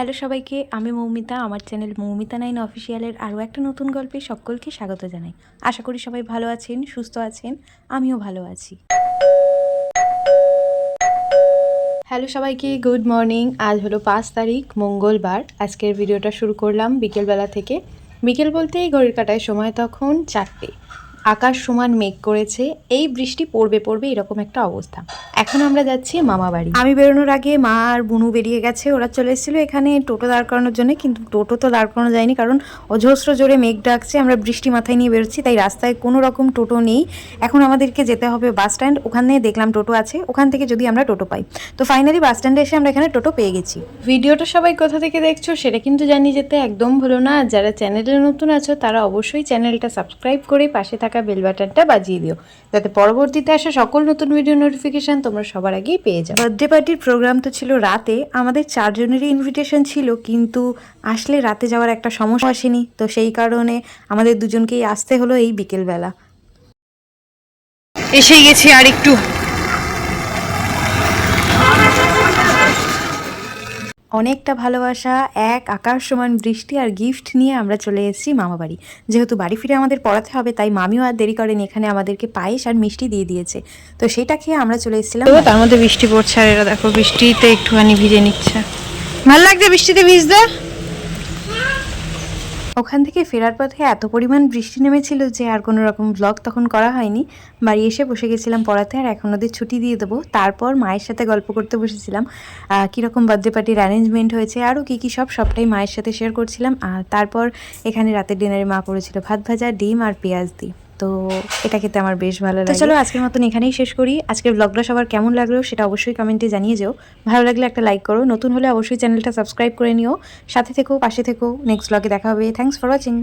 Hello সবাইকে, আমি মৌমিতা, আমার চ্যানেল মৌমিতা নাইন অফিসিয়ালের আরও একটা নতুন গল্পে সকলকে স্বাগত জানাই। আশা করি সবাই ভালো আছেন, সুস্থ আছেন, আমিও ভালো আছি। হ্যালো সবাইকে, গুড মর্নিং, আজ হলো পাঁচ তারিখ, মঙ্গলবার। আজকের ভিডিওটা শুরু করলাম বিকেলবেলা থেকে। বিকেল বলতেই ঘড়ির কাটায় সময় তখন চারটে। আকাশ সমান মেঘ করেছে এই বৃষ্টি পড়বে পড়বে এরকম একটা অবস্থা। এখন আমরা যাচ্ছি মামা বাড়ি। আমি বেরোনোর আগে মা আর বুনু বেরিয়ে গেছে ওরা চলে এসেছিল এখানে টোটো দাঁড় করানোর জন্য কিন্তু টোটো তো দাঁড় করানো যায়নি কারণ অজস্র জোরে মেঘ ডাকছে আমরা বৃষ্টি মাথায় নিয়ে বেরোচ্ছি তাই রাস্তায় কোনো রকম টোটো নেই। এখন আমাদেরকে যেতে হবে বাস স্ট্যান্ড ওখানে দেখলাম টোটো আছে ওখান থেকে যদি আমরা টোটো পাই। তো ফাইনালি বাস স্ট্যান্ডে এসে আমরা এখানে টোটো পেয়ে গেছি। ভিডিওটা সবাই কোথা থেকে দেখছ সেটা কিন্তু জানিয়ে যেতে একদম ভুলো না যারা চ্যানেলে নতুন আছো তারা অবশ্যই চ্যানেলটা সাবস্ক্রাইব করে পাশে থাকা বেল বাটনটা বাজিয়ে দিও। যাতে পরবর্তীতে আসা সকল নতুন ভিডিও নোটিফিকেশন তোমরা সবার আগেই পেয়ে যাও। বার্থডে পার্টির প্রোগ্রাম তো ছিল রাতে আমাদের চারজনেরই ইনভিটেশন ছিল কিন্তু আসলে রাতে যাওয়ার একটা সমস্যা আসেনি। তো সেই কারণে আমাদের দুজনকেই আসতে হলো এই বিকেলবেলা। এসে গেছি আর একটু অনেকটা ভালোবাসা, এক আকাশ সমান বৃষ্টি আর গিফট নিয়ে আমরা চলে এসেছি মামাবাড়ি যেহেতু বাড়ি ফিরে আমাদের পড়াতে হবে, তাই মামিও আর দেরি করেনি, এখানে আমাদেরকে পায়েস আর মিষ্টি দিয়ে দিয়েছে। তো সেটা খেয়ে আমরা চলে এসেছিলাম। তার মধ্যে বৃষ্টি পড়ছে আর এরা দেখো, বৃষ্টিতে একটুখানি ভিজে নিচ্ছে। ভালো লাগছে বৃষ্টিতে ভিজতে? ওখান থেকে ফেরার পথে এত পরিমাণ বৃষ্টি নেমেছিল যে আর কোনো রকম ব্লগ তখন করা হয়নি। বাড়ি এসে বসে গেছিলাম পড়াতে আর এখন ওদের ছুটি দিয়ে দেবো। তারপর মায়ের সাথে গল্প করতে বসেছিলাম। কীরকম বার্থডে পার্টির অ্যারেঞ্জমেন্ট হয়েছে, আরও কী কী সব সবটাই মায়ের সাথে শেয়ার করছিলাম। আর তারপর এখানে রাতের ডিনারে মা করেছিল ভাত ভাজা, ডিম আর পেঁয়াজ দিয়ে। তো এটা খেতে আমার বেশ ভালো লাগে। চলো আজকের মতন এখানেই শেষ করি। আজকের ব্লগটা সবার কেমন লাগল সেটা অবশ্যই কমেন্টে জানিয়ে যেও। ভালো লাগলে একটা লাইক করো। নতুন হলে অবশ্যই চ্যানেলটা সাবস্ক্রাইব করে নিও। সাথে থেকো পাশে থেকো। নেক্সট ব্লগে দেখা হবে। Thanks for watching